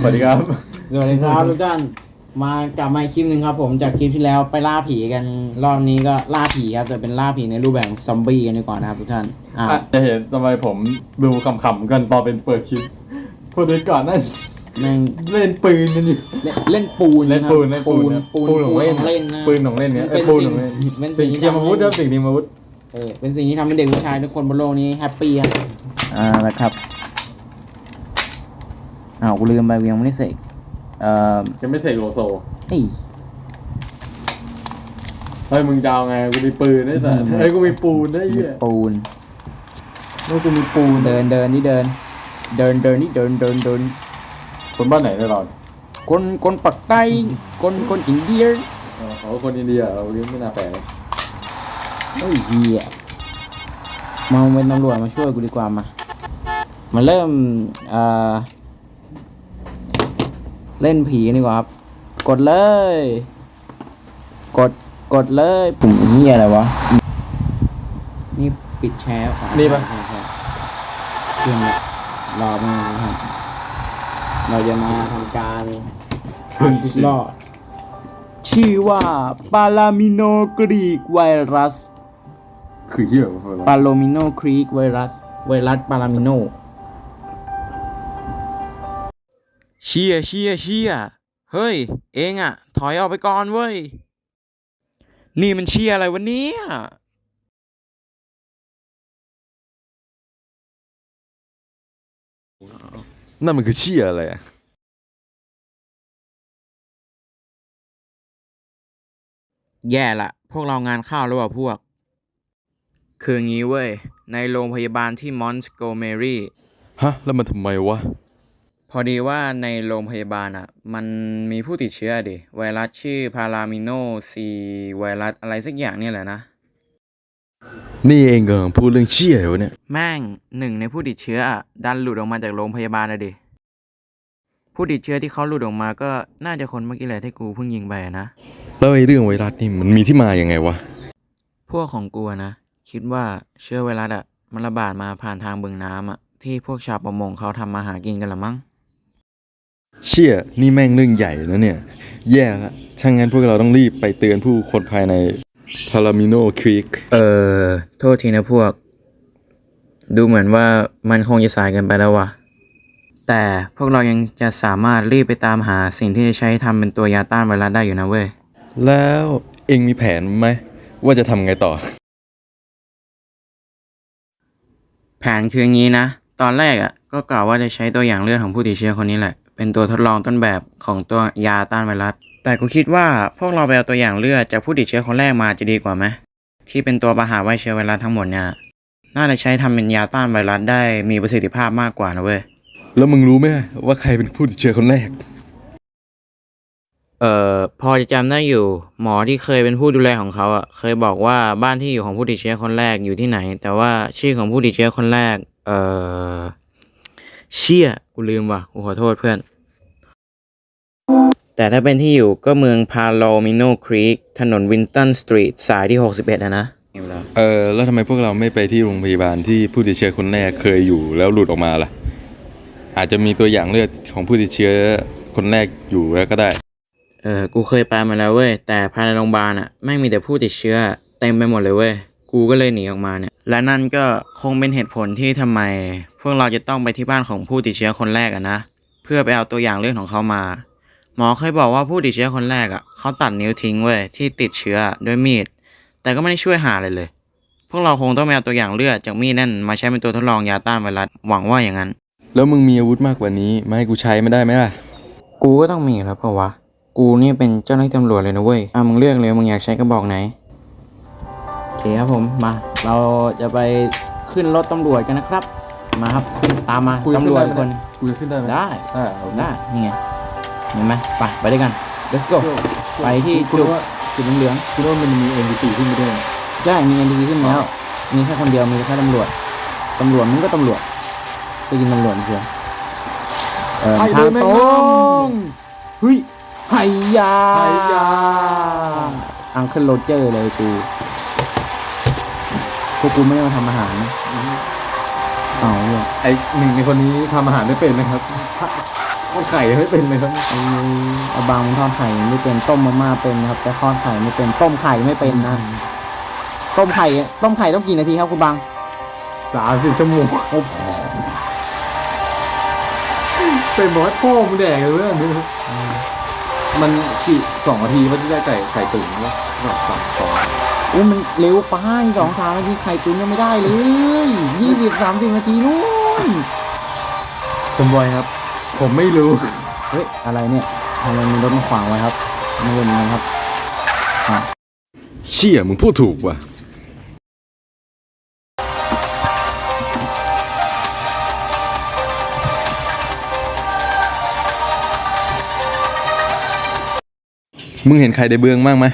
สวัสดีครับ สวัสดีครับทุกท่านมากลับมาอีกคลิปหนึ่งครับ ผมจากคลิปที่แล้วไปล่าผีกันรอบนี้ก็ล่าผีครับแต่เป็นล่าผีในรูปแบบของซอมบี้กันดีกว่านะครับทุกท่านอ่าอะจะเห็นทำไมผมดูขำๆกันตอนเป็นเปิดคลิปคนนี้ก่อนนั่นแม่งเล่นปืนกันอยู่ เล่นเล่นปูนเล่นนะครับปืนเล่นปืนปูปืนของเล่นเล่นนะปืนของเล่นเนี่ยเป็ไอ้นปืนสิ่ของงเล่นเป็นสิ่สิ่งงที่เทียมอาวุธครับทำให้สิ่งเทียมอาวุธ เออเป็นสิ่งที่ทำให้เด็กผู้ชายทุกคนบนโลกนี้แฮปปี้ครับ อ่านะครับ อ้าวกูลืมไปกูยังไม่ได้เสกเอ่อจะไม่เสกโลโซเอ้ยเฮ้ยมึงจะเอาไงกูมีปืนได้แต่อืมเฮ้ยกูมีปูนได้เหี้ยปูนเฮ้ยกูมีปูนเดินเดินนี่เดิน เดินเดินนี่เดินเดินเดินคนบ้านไหนเนี่ยเราคนคนปักใต้คนคนอินเดียเออเขาคนอินเดียเราเลี้ยงไม่น่าแปลกเฮ้ยเฮียมาเป็นตำรวจมาช่วยกูดีกว่ามามาเริ่มเอ่อ เล่นผีกันดีกว่าครับ กดเลย กดกดเลยปุ่มเฮียอะไรวะ นี่ปิดแชร์อ่นี่ปะ ใช่ใช่เครื่องเนี่ยรอมาครับ เราจะมาทำการเพิ่งทุกรอด ชื่อว่าปาลามิโนกรีกไวรัส คือเหี้ยปาโลมิโนครีกไวรัส ไวรัสปาลามิโน เชียเชียเชียเฮ้ย เองอะถอยออกไปก่อนเว้ย นี่มันเชียอะไรวันนี้นั่นมันคือเชี่ยอะไรอะแย่ละ พวกเรางานเข้าวแล้วว่ะพวก คืองี้เว้ย ในโรงพยาบาลที่มอนสโกเมรี ฮะ แล้วมันทำไมวะ พอดีว่าในโรงพยาบาลอะ มันมีผู้ติดเชื้อดิ ไวรัสชื่อพารามิโนซีไวรัสอะไรสักอย่างเนี่ยแหละนะ นี่เองกำลังพูดเรื่องเชี่ยวะเนี่ย แม่งหนึ่งในผู้ติดเชื้ออะดันหลุดออกมาจากโรงพยาบาลอะดิ ผู้ติดเชื้อที่เขาหลุดออกมาก็น่าจะคนเมื่อกี้แหละที่กูเพิ่งยิงไปอะนะ แล้วไอ้เรื่องไวรัสนี่มันมีที่มาอย่างไงวะ พวกของกูอะนะ คิดว่าเชื้อไวรัสอะมันระบาดมาผ่านทางบึงน้ำอะที่พวกชาวประมงเขาทำมาหากินกันละมั้ง เชี่ยนี่แม่งเรื่องใหญ่นะเนี่ย แย่ละถ้างั้นพวกเราต้องรีบไปเตือนผู้คนภายในพารามิโนครีกเออ โทษทีนะพวก ดูเหมือนว่ามันคงจะสายเกินไปแล้วว่ะแต่พวกเรายังจะสามารถรีบไปตามหาสิ่งที่จะใช้ทำเป็นตัวยาต้านไวรัสได้อยู่นะเว้ย แล้วเองมีแผนไหม ว่าจะทำไงต่อ แผนคืออย่างนี้นะ ตอนแรกอะก็กล่าวว่าจะใช้ตัวอย่างเลือดของผู้ติดเชื้อคนนี้แหละ เป็นตัวทดลองต้นแบบของตัวยาต้านไวรัส แต่กูคิดว่าพวกเราไปเอาตัวอย่างเลือดจากผู้ติดเชื้อคนแรกมาจะดีกว่าไหมที่เป็นตัวปะหาไวเชื้อไวรัสทั้งหมดเนี่ยน่าจะใช้ทำเป็นยาต้านไวรัสได้มีประสิทธิภาพมากกว่านะเว้ย แล้วมึงรู้ไหมว่าใครเป็นผู้ติดเชื้อคนแรก เอ่อพอจะจำได้อยู่ หมอที่เคยเป็นผู้ดูแลของเขาอะเคยบอกว่าบ้านที่อยู่ของผู้ติดเชื้อคนแรกอยู่ที่ไหน แต่ว่าชื่อของผู้ติดเชื้อคนแรก เอ่อเชี่ยกูลืมว่ะกูขอโทษเพื่อน แต่ถ้าเป็นที่อยู่ก็เมืองพาโลมิโนครีกถนนวินตันสตรีทสายที่ 61อะนะเออแล้วทำไมพวกเราไม่ไปที่โรงพยาบาลที่ผู้ติดเชื้อคนแรกเคยอยู่แล้วหลุดออกมาล่ะ อาจจะมีตัวอย่างเลือดของผู้ติดเชื้อคนแรกอยู่แล้วก็ได้ เออกูเคยไปมาแล้วเว้ย แต่ภายในโรงพยาบาลอะไม่งมีแต่ผู้ติดเชื้อเต็มไปหมดเลยเว้ย กูก็เลยหนีออกมาเนี่ย และนั่นก็คงเป็นเหตุผลที่ทำไม พวกเราจะต้องไปที่บ้านของผู้ติดเชื้อคนแรกอะนะ เพื่อไปเอาตัวอย่างเลือดของเขามา หมอเคยบอกว่าผู้ติดเชื้อคนแรกอะเขาตัดนิ้วทิ้งเว้ยที่ติดเชื้อด้วยมีด แต่ก็ไม่ได้ช่วยหาอะไรเลย พวกเราคงต้องไปเอาตัวอย่างเลือดจากมีดนั่นมาใช้เป็นตัวทดลองยาต้านไวรัสหวังว่าอย่างนั้น แล้วมึงมีอาวุธมากกว่านี้มาให้กูใช้ไม่ได้ไหมล่ะ กูก็ต้องมีแล้วเพราะวะ กูนี่เป็นเจ้าหน้าที่ตำรวจเลยนะเว้ยอะมึงเลือกเลยมึงอยากใช้กระบอกไหนโอเคครับผมมา เราจะไปขึ้นรถตำรวจกันนะครับ มาครับขึ้นตามมากูจะตำรวจขึ้ทุกคนกูจะขึ้นได้ไหมได้อ่าเอาได้นี่ไง เห็นไหมไปไปด้วยกัน let's go ไปที่กูจุดรู้ว่าจุดเหลืองกูรู้ว่ามันมีเอ็นดีตีขึ้นไปด้วยๆใช่มี NPC ขึ้นแล้ว มีแค่คนเดียวมีแค่ตำรวจตำรวจมึงก็ตำรวจจะกินตำรวจเชียวเออไอ้ทางเดินแม่ตงรนงเฮ้ยไฮยาไฮยาอังเคิลโรเจอร์เลยกูพวกกูไม่ได้มาทำอาหารนะเอาเนี่ยไอหนึ่งในคนนี้ทำอาหารไม่เป็นนะครับพ ทอดไข่ยังไม่เป็นเลยครับไอ้ไอ้บางมันทอดไข่ไม่เป็นต้มมาม่าเป็นครับ แต่ทอดไข่ไม่เป็นต้มไข่ไม่เป็นนะต้มไข่ต้มไข่ต้องกี่นาทีครับคุณบางสามสิบชั่วโมงโอ้โหเป็นบอกให้พ่อมึงแดกเลยเพื่อนมันกี่สองนาทีมันจะได้ไก่ไข่ตุ๋นวะสองสองสองอุ้ยมันเร็วไปสองสามนาทีไข่ตุ๋นยังไม่ได้เลยยี่สิบสามสิบนาทีนู่นผมบอยครับ ผมไม่รู้ เฮ้ย อะไรเนี่ยทำไมมีรถมาขวางไว้ครับไม่รู้เหมือนกันครับอะเชี่ยมึงพูดถูกว่ะ มึงเห็นใครได้เบืองบ้างไหม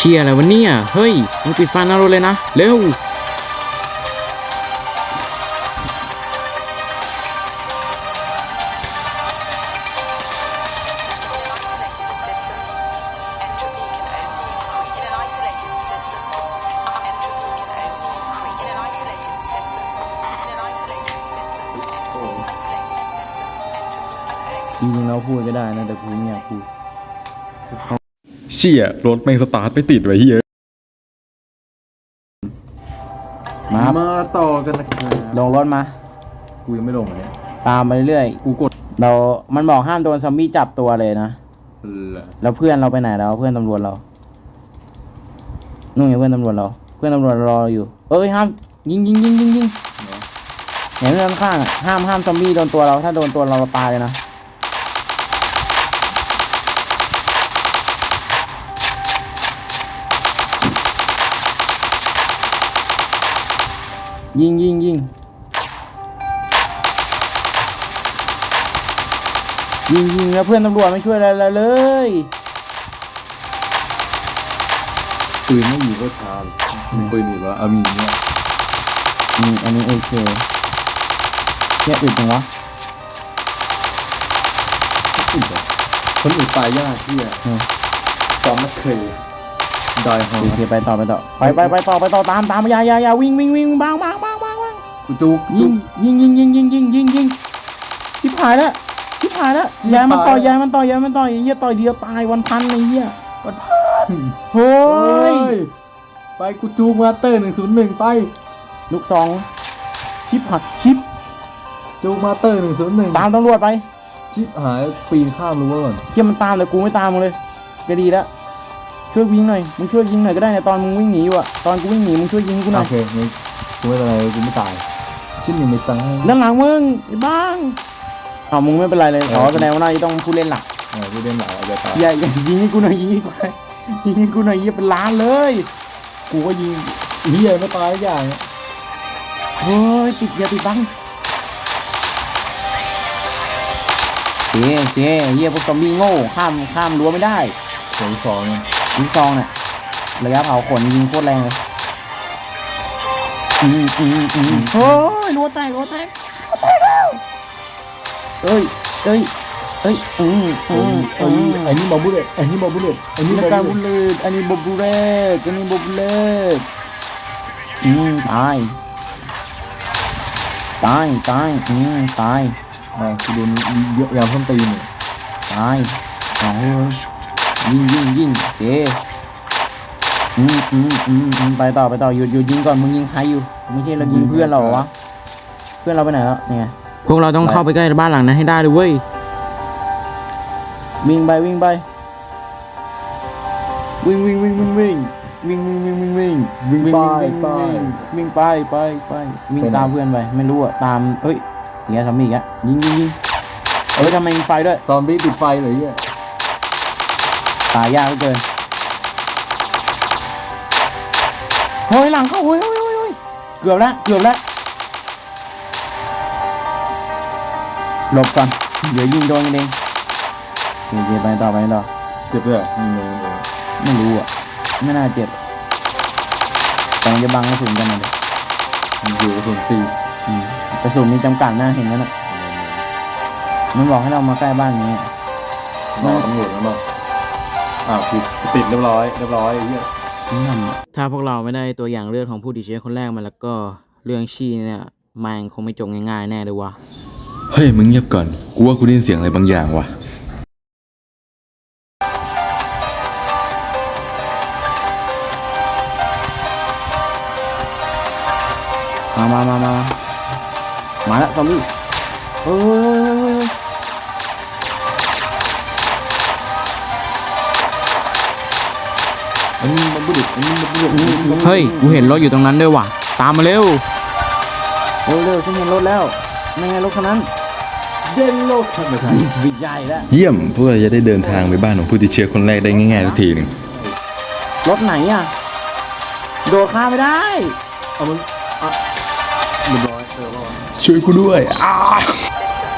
เชียร์อะไรวะเนี่ย เฮ้ย มึงปิดไฟน้ารถเลยนะ เร็ว จริงๆเราพูดก็ได้นะ แต่กูไม่อยากพูด เชี่ยรถแม่งสตาร์ทไม่ติดไว้เฮียมาครับมาต่อกันนะครับลงรถมา กูยังไม่ลงอันเนี้ยตามไปเรื่อยกูกดๆเรา มันบอกห้ามโดนซอมบี้จับตัวเลยนะ เลยแล้วเพื่อนเราไปไหนแล้วเพื่อนตำรวจเรา นู่นไงเพื่อนตำรวจเรา เพื่อนตำรวจรอเราอยู่ เอ้ยห้ามยิงยิงยิงยิงยิงเห็นเรื่องข้างๆอะห้ามห้ามซอมบี้โดนตัวเรา ถ้าโดนตัวเราเราตายเลยนะ ยิงยิงยิงยิงยิงแล้วเพื่อนตำรวจไม่ช่วยอะไรเราเลยปืนไม่อยู่ก็ช้าเลยมีปืนอีกวะเอามีเนี่ยนี่อันนี้เอเคแค่อึดจังวะอื่นเหรอคนอื่นตายยากที่อะอืมจอมนักเคยดอยฮอเอเคไปต่อไปต่อไปไปไปต่อไปต่อตามตามอยาอยาอยาวิ่งวิ่งวิ่งบางบางบางบางบาง กูจุกยิงยิงยิงยิงยิงยิงยิงยิงชิบหายแล้วชิบหายแล้วยายมันต่อยยายมันต่อยยายมันต่อยไอ้เหี้ยต่อยเดียวตายวันพันไอ้เหี้ยวันพันโอ้โอ้ยยไปกูจูกมาเตอร์หนึ่งศูนย์หนึ่งไป ลูกซองชิบหายชิบจูกมาเตอร์หนึ่งศูนย์หนึ่งตามตำรวจไป ชิปหายปีนข้ามรั้วก่อนเชี่ยมันตามแต่กูไม่ตามมึงเลยจะดีแล้วช่วยวิ่งหน่อยมึงช่วยยิงหน่อยก็ได้ในะตอนมึงวิ่งหนีอยู่อะตอนกูวิ่งหนีมึงช่วยยิงกูหน่อโอยเคไม่กูไม่เป็นไรกูไม่ตาย ชิ้นยังไม่ตายด้านหลังมึงไอ้บ้างอ้าวมึงไม่เป็นไรเลยอ๋อแสดงว่าน่าจะต้องผู้เล่นหลักเออกูเล่นหลายอาจจะตายอย่าอย่ายิงให้กูหน่อยยิงให้กูหน่อยยิงให้กูหน่อยยิงเป็นล้านเลยกูก็ยิงเฮียไม่ตายทุกอย่างเฮ้ยติดอย่าติดบังเชี่ยเชี่ยเฮียพวกซอมบี้โง่ข้ามข้ามรั้วไม่ได้สองสองเนี่ยยิงซองเนี่ยระยะเผาขนยิงโคตรแรงเลย อืมอืมอืมเฮ้ยรั้วแตกรั้วแตกรั้วแตกแล้วเอ้ยเอ้ยเอ้ยอืมอืมไอ้อืมไอ้นี่บอบุเลตไอ้นี่บอบุเลตไอ้อันนี่นี้บอการบุบุเลตลเลตอันนี้บบุเลตอันนี้บบุเลตอืมตายตายตายอืมตายอ่ากูโดนเยอะยามส้นตีนเนี่ยตายเอาเฮ้ยยิงยิงยิงโอเค อืมอืมอืมอืมไปต่อไปต่อหยุดหยุดยิงก่อนมึงยิงใครอยู่ ไม่ใช่เรายิงเพื่อนเราเหรอวะเพื่อนเราไปไหนแล้วเนี่ย พวกเราต้องเข้าไปใกล้บ้านหลังนั้นให้ได้เลยเว้ย วิ่งไปวิ่งไปวิ่งวิ่งวิ่งวิ่งวิ่งวิ่งวิ่งวิ่งวิ่งวิ่งวิ่งไปไปวิ่งไปไปไปวิ่งตามเพื่อนไปไม่รู้อะตามเอ้ยเดี๋ยวทำอีกอะยิงยิงยิงเอ้ยทำไมมีไฟด้วยซอมบี้ติดไฟเลยเฮียตายยากเหลือเกิน เฮ้ยหลังเข้าเฮ้ยเฮ้ยเฮ้ยเฮ้ยเกือบแล้วเกือบแล้วหลบก่อนเดี๋ยวยิงโดนกันเองโอเคไปต่อไปต่อเจ็บเลยยิงลงเองไม่รู้อะไม่น่าเจ็บแต่มันจะบังกระสุนกันนะเด็กมันอยู่กระสุนฟรีกระสุนมีจำกัดนะเห็นแล้วน่ะมันบอกให้เรามาใกล้บ้านนี้รอตำรวจแล้วมั้งออ่าผิดติดเรียบร้อยเรียบร้อยไอ้เหี้ย ถ้าพวกเราไม่ได้ตัวอย่างเลือดของผู้ติดเชื้อคนแรกมาแล้วก็เรื่องชี้เนี่ยแม่งคงไม่จบง่ายๆแน่เลยวะเฮ้ยมึงเงียบก่อน กูว่ากูได้ยินเสียงอะไรบางอย่างว่ะ มามามามามาแล้วซอมบี้เฮ้ย เฮ้ย กูเห็นรถอยู่ตรงนั้นด้วยว่ะ ตามมาเร็ว เร็วเร็วฉันเห็นรถแล้วไม่ไงรถคันนั้น เด่นโลกไม่ใช่บิ๊กใหญ่แล้ว เยี่ยมพวกเราจะได้เดินทางไปบ้านของผู้ติดเชื้อคนแรกได้ง่ายๆสักทีหนึงรถไหนอะ โดดข้ามไม่ได้ เอามันอะเรียบร้อยเออรอดช่วยกูด้วยอ้า System.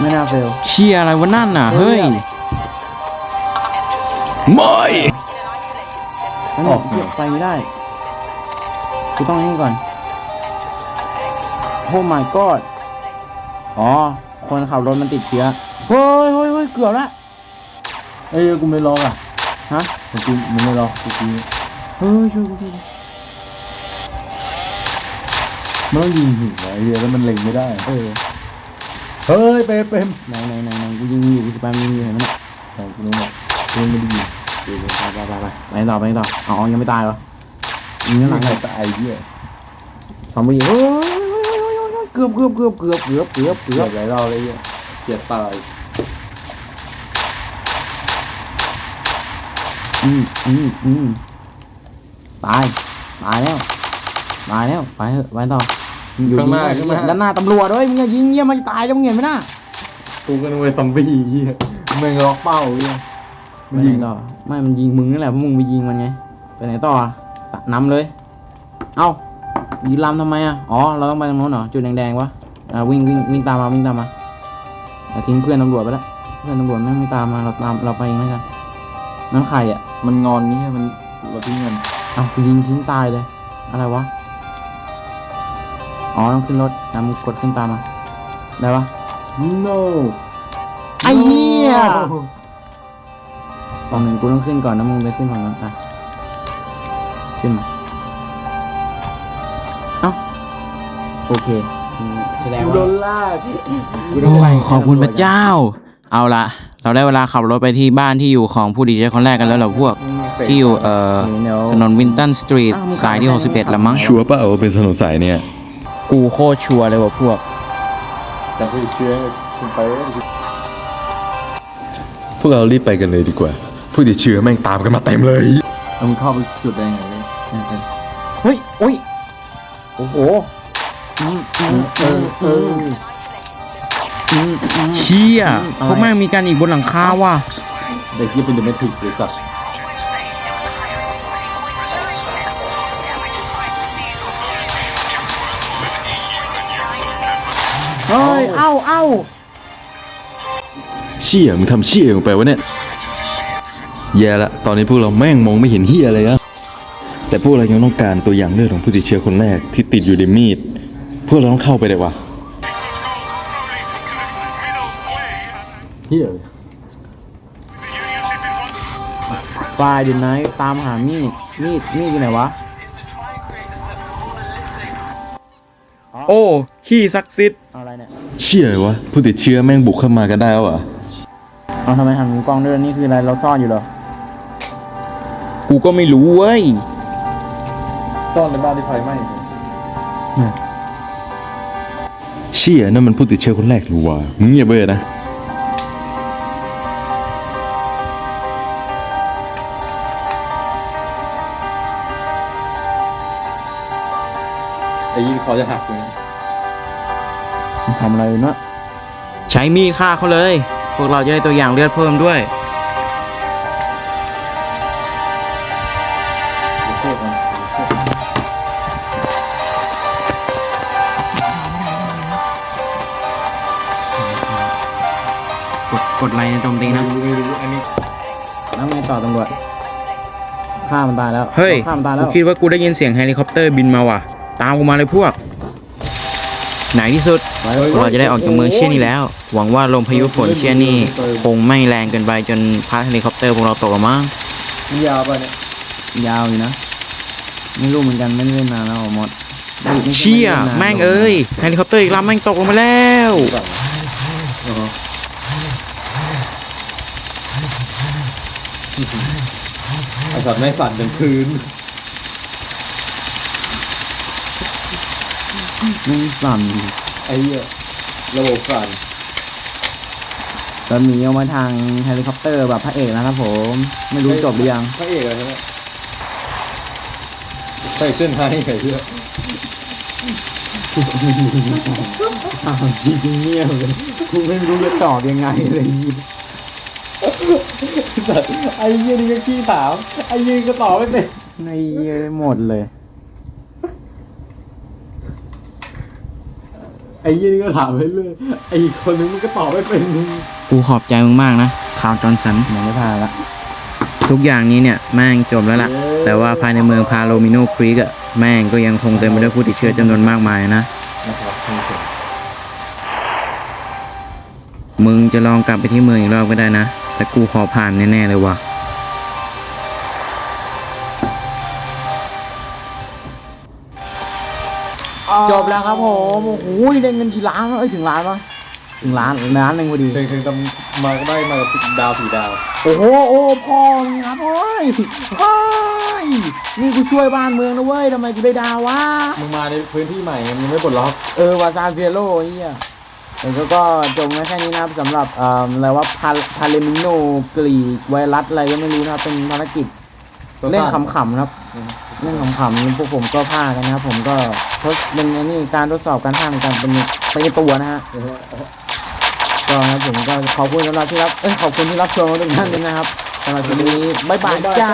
ไม่น่าเฟล เชียอะไรวะนั่นน่ะ เฮ้ย Isolated system. Entropy. ไม่ In an isolated system. อันนี้เหี้ยไปไม่ได้กูต้องนี่ก่อนโอ้ my god อ๋อ คนขับรถมันติดเชื้อ เฮ้ยเฮ้ยเฮ้ยเกือบละ เอ้ยกูไม่ลอกอะ ฮะกูมึงไม่ลอกกูกูเฮ้ยช่วยกูช่วยมันต้องยิงหินไอ้เหี้ยแล้วมันเล็งไม่ได้ เออ เฮ้ยเปมเปมไหนไหนไหนไหนกูยิงอยู่กูสปามยิงอยู่เห็นไหมเนี่ยอ๋อกูไม่ล็อกกูไม่ได้ยิง ไปไปไปไปไปต่อไปต่ออ๋อยังไม่ตายวะยิงข้างหลังใครเลยตายไอ้เหี้ยซอมบี้เฮ้ยเกือบเกือบเกือบเกือบเกือบเกือบเกือบบหลายรอบเลยเหี้ยเสียตายอืมอืมอืมตายตายแล้วตายแล้วไปเถอะไปต่ออยู่ยิงไปด้านหน้าตำรวจเฮ้ยมึงยิงเงี้ยมันจะตายแล้วมึงเห็นไหมน่ะกูก็นึกว่าซอมบี้เหี้ยม่งล็อกเป้าเหี้ย ไปไหนต่อไม่มันยิงมึงนี่แหละเพราะมึงไปยิงมันไงไปไหนต่ออะตะนำเลย เอ้ายืนลำทำไมอะอ๋อเราต้องไปตรงโน้นเหรอจุดแดงๆวะอ่าวิ่งวิ่งวิ่งตามมาวิ่งตามมาเอาทิ้งเพื่อนตำรวจไปแล้วเพื่อนตำรวจแม่งไม่ตามมาเราตามเราไปเองแล้วกันนั่นใครอะ มันงอนนี้มันเราทิ้งมันเอ้ากูยิงทิ้งตายเลย อะไรวะ อ๋อ ต้องขึ้นรถนำกดขึ้นตามมา ได้ปะ no ไอ้เหี้ย ฝั่งหนึ่งกูต้องขึ้นก่อนนะมึงไปขึ้นฝั่งนั้นอะขึ้นมาเอ้าโอเคแสดงกูว่าโดนลากโอ้ขอบคุณพระเจ้า เอาละเราได้เวลาขับรถไปที่บ้านที่อยู่ของผู้ดีเจคนแรกกันแล้วเหรอพวก ที่อยู่เอ่อถนนวินตันสตรีทสายที่61ละมั้งชัวร์เปล่าว่าเป็นถนนสายเนี่ย กูโคตรชัวร์เลยว่ะพวก แต่ผู้ติดเชื้อคุณไปแล้วพวกเรารีบไปกันเลยดีกว่า ผู้ติดเชื้อแม่งตามกันมาเต็มเลยเอามันเข้าไปจุดแดงไงเนี่ยเฮ้ยโอ้ยโอ้โหอืมอืมเออเออ An isolated system. อืมอืม เชี่ยพวกแม่งมีกันอีกบนหลังคาว่ะเด็กที่เป็นเดเมทริกหรือสัตว์เฮ้ยเอ้าเอ้าเชี่ยมึงทำเชี่ยลงไปวะเนี่ย แย่ละ ตอนนี้พวกเราแม่งมองไม่เห็นเฮียอะไรอะแต่พวกเรายังต้องการตัวอย่างเลือดของผู้ติดเชื้อคนแรกที่ติดอยู่ในมีด พวกเราต้องเข้าไปเลยวะเฮียไฟล์ดินไนท์ตามหามีด มีด มีดอยู่ไหนวะ โอ้ ขี้ซักซิดอะไรเนี่ย เชี่ยวะผู้ติดเชื้อแม่งบุกเข้ามากันได้แล้วเหรอ เอาทำไมหันมุมกล้องด้วยนี่คืออะไร เราซ่อนอยู่เหรอ กูก็ไม่รู้เว้ย ซ่อนในบ้านที่ไฟไหม้เชี่ยนั่นมันผู้ติดเชื้อคนแรกหรือวะมึงเงียบเว้ยนะ ไอ้ยี่คอจะหักเลยทำอะไรเนาะใช้มีดฆ่าเขาเลย พวกเราจะได้ตัวอย่างเลือดเพิ่มด้วย กดกดไลน์ในโจมตีนะไม่รู้อันนี้แล้วไงต่อตำรวจฆ่ามันตายแล้วเฮ้ยฆ่ามันตายแล้กูวคิดว่ากูได้ยินเสียงเฮลิคอปเตอร์บินมาว่ะ ตามกูมาเลยพวก ไหนที่สุด เราจะได้ออกจากเมืองเชี่ยนี้แล้ว หวังว่าลมพายุฝนเชี่ยนี่ คงไม่แรงเกินไปจนพัดเฮลิคอปเตอร์พวกเราตกหรอกมั้งมันยาวไปเนี่ยยาวอยู่นะ ไม่รู้เหมือนกันไม่ได้เล่นนานแล้วหมดไม่ไม่ใเชี่ยไได้ล่นนานแม่งเอ้ยเฮลิคอปเตอร์อีกลำแม่งตกลงมาแล้ว ฝั่งอ๋อ ไอสัตว์ไม่สั่นจนพื้น ไม่สั่นไอ้เหี้ยระบบสั่นตอนนี้เอามาทางเฮลิคอปเตอร์แบบพระเอกแล้วครับผม ไม่รู้จบหรือยังพระเอกอะไรใช่ไหมใส่เส้นไฮไอ้เหี้ยอ้าวจริงเงียบเลยกูไม่รู้จะตอบยังไงเลย สัตว์ไอ้เหี้ยนี่ก็ขี้ถามไอ้เหี้ยนี่ก็ตอบไม่เป็นในหมดเลย ไอ้เหี้ยนี่ก็ถามไปเรื่อยไอ้คนนึงมันก็ตอบไม่เป็นกูขอบใจมึงมากนะคาร์ลจอห์นสันยังไม่ผ่านละ ทุกอย่างนี้เนี่ยแม่งจบแล้วล่ะ แต่ว่าภายในเมืองพาโลมิโนครีกอะแม่งก็ยังคงเต็มไปด้วยผู้ติดเชื้อจำนวนมากมายนะ นะครับท่านผู้ชม มึงจะลองกลับไปที่เมืองอีกรอบก็ได้นะ แต่กูขอผ่านแน่ ๆ เลยว่ะ จบแล้วครับผมโอ้โหได้เงินกี่ล้านวะเอ้ยถึงล้านปะถึงล้านล้านหนึ่งพอดีเพลงเพลงตำมาก็ได้มากับดาวสี่ดาว โอ้โหโอ้พ่อมึงครับโอ้ยโอ้ยนี่กูช่วยบ้านเมืองนะเว้ยทำไมกูได้ดาววะมึงมาในพื้นที่ใหม่มันยังไม่ปลดล็อก เออวาซานเซียโร่เฮีย แต่ก็ก็จบแค่นี้นะครับสำหรับเอ่ออะไรว่าพาพาเลมิโนกรีกไวรัสอะไรก็ไม่รู้นะครับ เป็นภารกิจเล่นขำๆนะครับ เล่นขำๆพวกผมก็พากันนะครับ ผมก็ทดเป็นอันนี้การทดสอบการพากในการเป็นไปในตัวนะฮะก็ครับผมก็ขอบคุณสำหรับที่รับเอ้ยขอบคุณที่รับชมทุกท่านด้วยนะครับสำหรับคลิปนี้บ๊ายบายจ้า